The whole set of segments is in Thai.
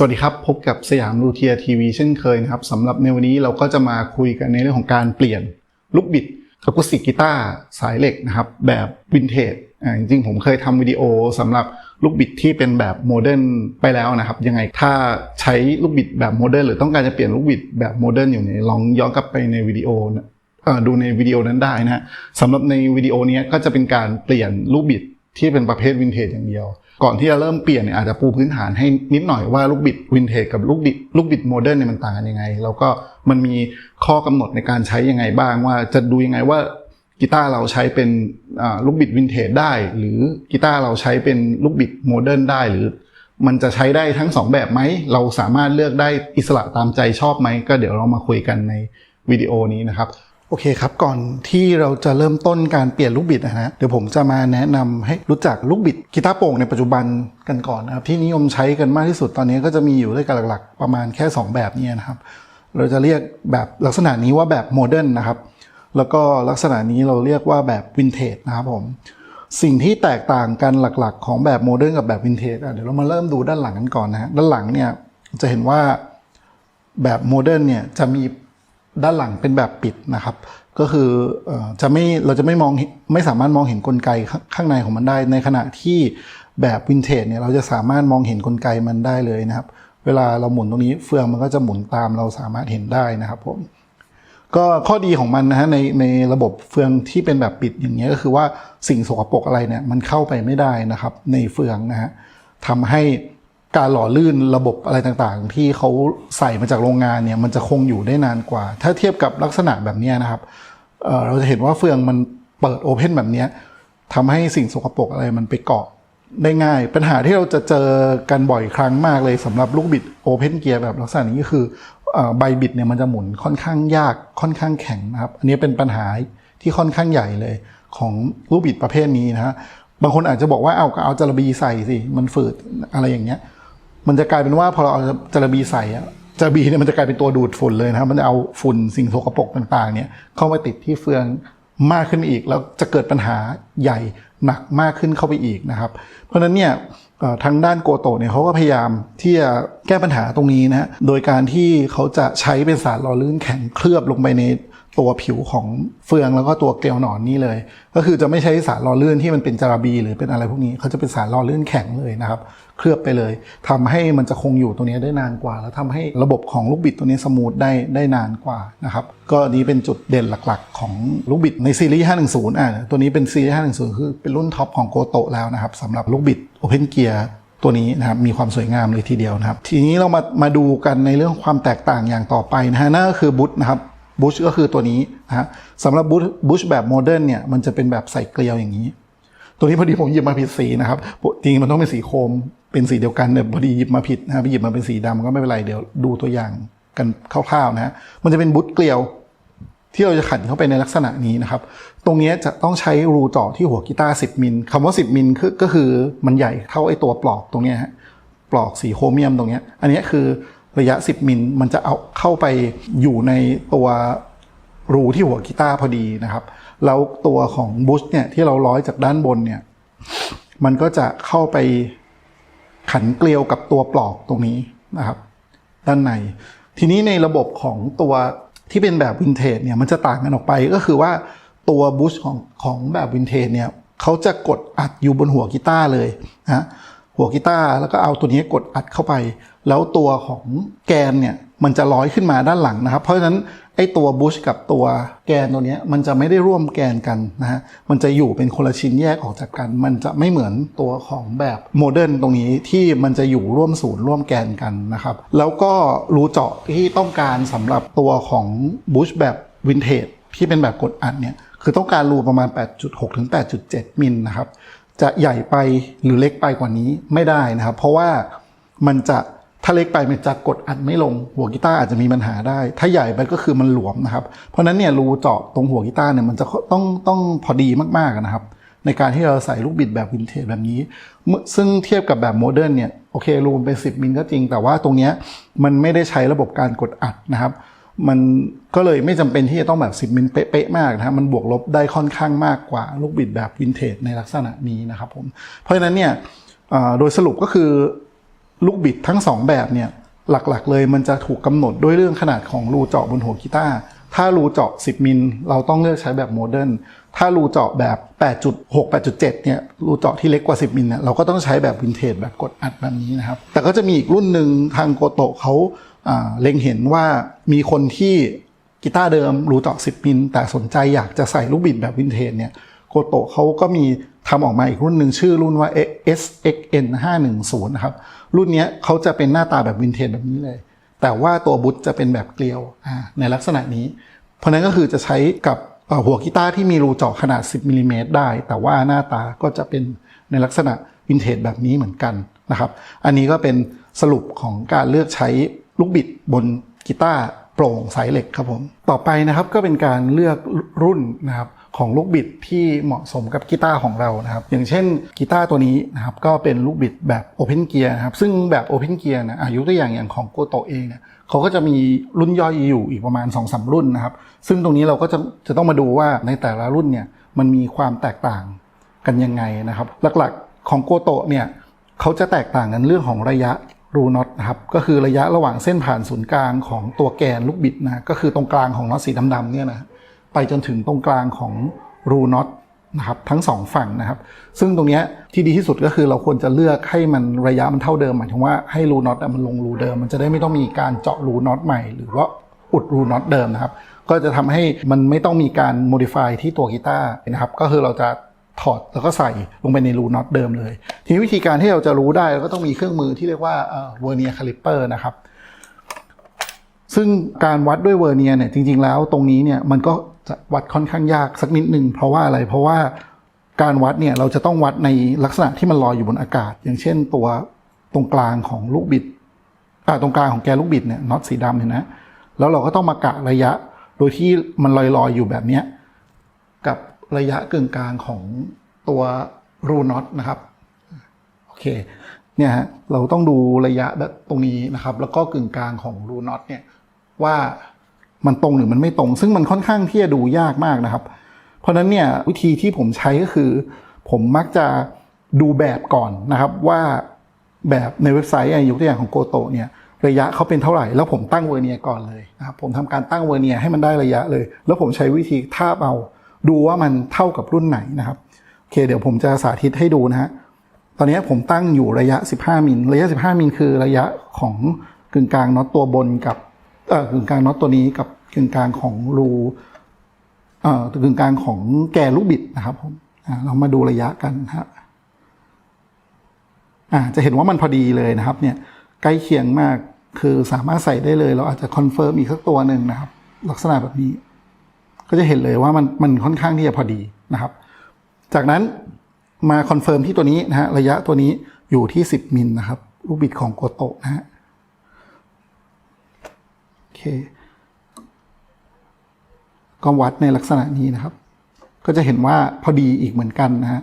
สวัสดีครับ พบกับสยามลูเทียทีวีเช่นเคยนะครับสำหรับในวันนี้เราก็จะมาคุยกันในเรื่องของการเปลี่ยนลูกบิดอะคูสติกกีตาร์สายเหล็กนะครับแบบวินเทจจริงๆ ผมเคยทำวิดีโอสำหรับลูกบิดที่เป็นแบบโมเดิร์นไปแล้วนะครับ ยังไงถ้าใช้ลูกบิดแบบโมเดิร์นหรือต้องการจะเปลี่ยนลูกบิดแบบโมเดิร์นอยู่เนี่ยลองย้อนกลับไปในวิดีโอนะดูในวิดีโอนั้นได้นะฮะสำหรับในวิดีโอนี้ก็จะเป็นการเปลี่ยนลูกบิดที่เป็นประเภทวินเทจอย่างเดียว ก่อนที่จะเริ่มเปลี่ยนเนี่ยอาจจะปูพื้นฐานให้นิดหน่อยว่าลูกบิดวินเทจกับลูกบิดลูกบิดโมเดิร์นเนี่ยมันต่างกันยังไง แล้วก็มันมีข้อกำหนดในการใช้ยังไงบ้างว่าจะดูยังไงว่ากีตาร์เราใช้เป็นลูกบิดวินเทจได้ หรือกีตาร์เราใช้เป็นลูกบิดโมเดิร์นได้หรือ มันจะใช้ได้ทั้งสองแบบไหม เราสามารถเลือกได้อิสระตามใจชอบไหม ก็เดี๋ยวเรามาคุยกันในวิดีโอนี้นะครับ โอเคครับ ก่อนที่เราจะเริ่มต้นการเปลี่ยนลูกบิดนะฮะเดี๋ยวผมจะมาแนะนำให้รู้จักลูกบิดกีตาร์โปร่งในปัจจุบันกันก่อนนะครับ ที่นิยมใช้กันมากที่สุดตอนนี้ก็จะมีอยู่ด้วยกันหลักๆ ประมาณแค่ 2 แบบนี้นะครับ เราจะเรียกแบบลักษณะนี้ว่าแบบโมเดิร์นนะครับแล้วก็ลักษณะนี้เราเรียกว่าแบบวินเทจนะครับผมสิ่งที่แตกต่างกันหลักๆ ของแบบโมเดิร์นกับแบบวินเทจเดี๋ยวเรามาเริ่มดูด้านหลังกันก่อนนะฮะด้านหลังเนี่ยจะเห็นว่าแบบโมเดิร์นเนี่ยจะมี ด้านหลังเป็นแบบปิดนะครับ ก็คือจะไม่เราจะไม่มองไม่สามารถมองเห็นกลไกข้างในของมันได้ ในขณะที่แบบวินเทจเนี่ยเราจะสามารถมองเห็นกลไกมันได้เลยนะครับ เวลาเราหมุนตรงนี้เฟืองมันก็จะหมุนตามเราสามารถเห็นได้นะครับผมก็ข้อดีของมันนะฮะในในระบบเฟืองที่เป็นแบบปิดอย่างเงี้ยก็คือว่าสิ่งสกปรกอะไรเนี่ยมันเข้าไปไม่ได้นะครับ ในเฟืองนะฮะทำให้ การหล่อลื่นระบบอะไรต่างๆ ที่เขาใส่มาจากโรงงานเนี่ยมันจะคงอยู่ได้นานกว่า ถ้าเทียบกับลักษณะแบบนี้นะครับเเราจะเห็นว่าเฟืองมันเปิดโอเพนแบบนี้ทำให้สิ่งสกปรกอะไรมันไปเกาะได้ง่าย ปัญหาที่เราจะเจอกันบ่อยครั้งมากเลยสำหรับลูกบิดโอเพนเกียร์แบบลักษณะนี้ก็คือเอ่อใบบิดเนี่ยมันจะหมุนค่อนข้างยากค่อนข้างแข็งนะครับ อันนี้เป็นปัญหาที่ค่อนข้างใหญ่เลยของลูกบิดประเภทนี้นะฮะบางคนอาจจะบอกว่าเอาก็เอาจระบีใส่สิมันฝืดอะไรอย่างเงี้ย มันจะกลายเป็นว่าพอเราเอาจระบีใส่อะจระบีเนี่ยมันจะกลายเป็นตัวดูดฝุ่นเลยนะครับมันจะเอาฝุ่นสิ่งโสกปรกต่างๆ เนี่ยเข้ามาติดที่เฟืองมากขึ้นอีก แล้วจะเกิดปัญหาใหญ่หนักมากขึ้นเข้าไปอีกนะครับ เพราะฉะนั้นเนี่ยทางด้านโกโตเนี่ยเขาก็พยายามที่จะแก้ปัญหาตรงนี้นะฮะโดยการที่เขาจะใช้เป็นสารหล่อลื่นแข็งเคลือบลงไปใน ตัวผิวของเฟืองแล้วก็ตัวเกลียวหนอนนี่เลย ก็คือจะไม่ใช้สารหล่อลื่นที่มันเป็นจาระบี หรือเป็นอะไรพวกนี้เขาจะเป็นสารหล่อลื่นแข็งเลยนะครับ เคลือบไปเลยทำให้มันจะคงอยู่ตัวนี้ได้นานกว่า แล้วทำให้ระบบของลูกบิดตัวนี้สมูทได้ได้นานกว่านะครับก็นี้เป็นจุดเด่นหลักๆ ของลูกบิดในซีรีส์ 510 อะตัวนี้เป็นซีรีส์ 510 คือเป็นรุ่นท็อปของโกโตแล้วนะครับสำหรับลูกบิด Open Gear ตัวนี้นะครับมีความสวยงามเลยทีเดียวนะครับ ทีนี้เรามามาดูกันในเรื่องความแตกต่างอย่างต่อไปนะฮะนั่นก็คือบุชนะครับ บุชก็คือตัวนี้นะฮะสำหรับบุชแบบโมเดิร์นเนี่ยมันจะเป็นแบบใส่เกลียวอย่างนี้ ตัวนี้พอดีผมหยิบมาผิดสีนะครับจริงมันต้องเป็นสีโครมเป็นสีเดียวกันเนี่ยพอดีหยิบมาผิดนะฮะไปหยิบมาเป็นสีดำก็ไม่เป็นไรเดี๋ยวดูตัวอย่างกันคร่าวๆนะฮะมันจะเป็นบุชเกลียวที่เราจะขันเข้าไปในลักษณะนี้นะครับ ตรงนี้จะต้องใช้รูเจาะที่หัวกีตาร์10 มิลคำว่า 10 มิลก็คือมันใหญ่เท่าไอ้ตัวปลอกตรงเนี้ยฮะ ปลอกสีโครเมียมตรงเนี้ยอันนี้คือ ระยะ 10 มิลมันจะเอาเข้าไปอยู่ในตัวรูที่หัวกีตาร์พอดีนะครับ แล้วตัวของบูชเนี่ยที่เราร้อยจากด้านบนเนี่ยมันก็จะเข้าไปขันเกลียวกับตัวปลอกตรงนี้นะครับ ด้านใน ทีนี้ในระบบของตัวที่เป็นแบบวินเทจเนี่ยมันจะต่างกันออกไปก็คือว่าตัวบูชของของแบบวินเทจเนี่ยเขาจะกดอัดอยู่บนหัวกีตาร์เลยนะหัวกีตาร์แล้วก็เอาตัวนี้กดอัดเข้าไป แล้วตัวของแกนเนี่ยมันจะร้อยขึ้นมาด้านหลังนะครับ เพราะฉะนั้นไอ้ตัวบูชกับตัวแกนตัวนี้มันจะไม่ได้ร่วมแกนกันนะฮะ มันจะอยู่เป็นคนละชิ้นแยกออกจากกัน มันจะไม่เหมือนตัวของแบบโมเดิร์นตรงนี้ที่มันจะอยู่ร่วมศูนย์ร่วมแกนกันนะครับ แล้วก็รูเจาะที่ต้องการสำหรับตัวของบูชแบบวินเทจที่เป็นแบบกดอัดเนี่ยคือต้องการรูประมาณ 8.6 ถึง 8.7 มิลนะครับ จะใหญ่ไปหรือเล็กไปกว่านี้ไม่ได้นะครับ เพราะว่ามันจะ ถ้าเล็กไปมันจะกดอัดไม่ลงหัวกีตาร์อาจจะมีปัญหาได้ ถ้าใหญ่ไปก็คือมันหลวมนะครับ เพราะนั้นเนี่ยรูเจาะตรงหัวกีตาร์เนี่ยมันจะต้องต้องพอดีมากๆนะครับ ในการที่เราใส่ลูกบิดแบบวินเทจแบบนี้ ซึ่งเทียบกับแบบโมเดิร์นเนี่ยโอเครูมันเป็น 10 มิลก็จริง แต่ว่าตรงเนี้ยมันไม่ได้ใช้ระบบการกดอัดนะครับ มันก็เลยไม่จำเป็นที่จะต้องแบบ 10 มิลเป๊ะๆมากนะครับมันบวกลบได้ค่อนข้างมากกว่าลูกบิดแบบวินเทจในลักษณะนี้นะครับผมเพราะฉะนั้นเนี่ยโดยสรุปก็คือ ลูกบิดทั้งสองแบบเนี่ยหลักๆเลยมันจะถูกกำหนดด้วยเรื่องขนาดของรูเจาะบนหัวกีตาร์ถ้ารูเจาะ 10 มิล เราต้องเลือกใช้แบบโมเดิร์นถ้ารูเจาะแบบ 8.6 8.7 เนี่ย รูเจาะที่เล็กกว่า 10 มิลเนี่ย เราก็ต้องใช้แบบวินเทจแบบกดอัดแบบนี้นะครับ แต่ก็จะมีอีกรุ่นหนึ่งทางโกโตะเขาอ่าเล็งเห็นว่ามีคนที่กีตาร์เดิมรูเจาะ 10 มิล แต่สนใจอยากจะใส่ลูกบิดแบบวินเทจเนี่ย โกโตะเขาก็มีทำออกมาอีกรุ่นหนึ่งชื่อรุ่นว่า SXN 510นะครับ รุ่นนี้เขาจะเป็นหน้าตาแบบวินเทจแบบนี้เลย แต่ว่าตัวบุ๊ทจะเป็นแบบเกลียวในลักษณะนี้ เพราะนั้นก็คือจะใช้กับหัวกีตาร์ที่มีรูเจาะขนาด 10มิลลิเมตรได้ แต่ว่าหน้าตาก็จะเป็นในลักษณะวินเทจแบบนี้เหมือนกันนะครับ อันนี้ก็เป็นสรุปของการเลือกใช้ลูกบิดบนกีตาร์โปร่งสายเหล็กครับผม ต่อไปนะครับก็เป็นการเลือกรุ่นนะครับ ของลูกบิดที่เหมาะสมกับกีตาร์ของเรานะครับ อย่างเช่นกีตาร์ตัวนี้นะครับก็เป็นลูกบิดแบบ Open Gear นะครับซึ่งแบบ Open Gear นะอายุตัวอย่างอย่างของโกโตเองเนี่ยเขาก็จะมีรุ่นย่อยอยู่อีกประมาณ2อสรุ่นนะครับ ซึ่งตรงนี้เราก็จะจะต้องมาดูว่าในแต่ละรุ่นเนี่ยมันมีความแตกต่างกันยังไงนะครับ หลักๆของโกโตเนี่ยเขาจะแตกต่างกันเรื่องของระยะรูน็อตนะครับก็คือระยะระหว่างเส้นผ่านศูนย์กลางของตัวแกนลูกบิดนะก็คือตรงกลางของน็อตสีดำๆเนี่ยนะ ไปจนถึงตรงกลางของรูน็อตนะครับทั้งสองฝั่งนะครับ ซึ่งตรงนี้ที่ดีที่สุดก็คือเราควรจะเลือกให้มันระยะมันเท่าเดิมหมายถึงว่าให้รูน็อตมันลงรูเดิม มันจะได้ไม่ต้องมีการเจาะรูน็อตใหม่ หรือว่าอุดรูน็อตเดิมนะครับ ก็จะทำให้มันไม่ต้องมีการโมดิฟายที่ตัวกีตาร์นะครับ ก็คือเราจะถอดแล้วก็ใส่ลงไปในรูน็อตเดิมเลย ทีนี้วิธีการที่เราจะรู้ได้เราก็ต้องมีเครื่องมือที่เรียกว่าเวอร์เนียคาลิปเปอร์นะครับซึ่งการวัดด้วยเวอร์เนียเนี่ยจริง ๆ แล้วตรงนี้เนี่ยมันก็ วัดค่อนข้างยากสักนิดหนึ่งเพราะว่าอะไรเพราะว่าการวัดเนี่ยเราจะต้องวัดในลักษณะที่มันลอยอยู่บนอากาศ อย่างเช่นตัวตรงกลางของลูกบิดตรงกลางของแกนลูกบิดเนี่ยน็อตสีดำเห็นนะแล้วเราก็ต้องมากะระยะโดยที่มันลอยๆอยอยู่แบบเนี้ยกับระยะกึ่งกลางของตัวรูน็อตนะครับโอเคเนี่ยฮะเราต้องดูระยะตรงนี้นะครับ แล้วก็กึ่งกลางของรูน็อตเนี่ยว่า มันตรงหรือมันไม่ตรง ซึ่งมันค่อนข้างที่จะดูยากมากนะครับ เพราะฉะนั้นเนี่ยวิธีที่ผมใช้ก็คือ ผมมักจะดูแบบก่อนนะครับว่าแบบในเว็บไซต์อะยกตัวอย่างของโกโตเนี่ยระยะเขาเป็นเท่าไหร่ แล้วผมตั้งเวอร์เนียก่อนเลยนะครับผมทำการตั้งเวอร์เนียให้มันได้ระยะเลย แล้วผมใช้วิธีทาบเอาดูว่ามันเท่ากับรุ่นไหนนะครับโอเค เดี๋ยวผมจะสาธิตให้ดูนะฮะตอนนี้ผมตั้งอยู่ระยะ 15 มิลระยะ 15 มิลคือระยะของกึ่งกลางน็อตตัวบนกับ กึ่งกลางน็อตตัวนี้กับกึ่งกลางของรูเอ่อกึ่งกลางของแกนลูกบิดนะครับผมอ่าเรามาดูระยะกันนะฮะอ่าจะเห็นว่ามันพอดีเลยนะครับ เนี่ยใกล้เคียงมากคือสามารถใส่ได้เลย เราอาจจะคอนเฟิร์มอีกสักตัวหนึ่งนะครับ ลักษณะแบบนี้ ก็จะเห็นเลยว่ามันมันค่อนข้างที่จะพอดีนะครับ จากนั้นมาคอนเฟิร์มที่ตัวนี้นะฮะระยะตัวนี้อยู่ที่ 10มิลนะครับ ลูกบิดของโกโตะนะฮะ เค ก็วัดในลักษณะนี้นะครับ ก็จะเห็นว่าพอดีอีกเหมือนกันนะฮะ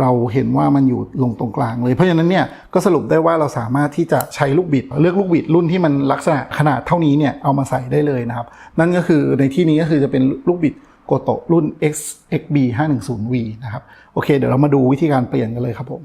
เราเห็นว่ามันอยู่ลงตรงกลางเลย เพราะฉะนั้นเนี่ยก็สรุปได้ว่าเราสามารถที่จะใช้ลูกบิด เลือกลูกบิดรุ่นที่มันลักษณะขนาดเท่านี้เนี่ยเอามาใส่ได้เลยนะครับ นั่นก็คือในที่นี้ก็คือจะเป็นลูกบิดโกโตรุ่น XXB 510V นะครับ โอเค เดี๋ยวเรามาดูวิธีการเปลี่ยนกันเลยครับผม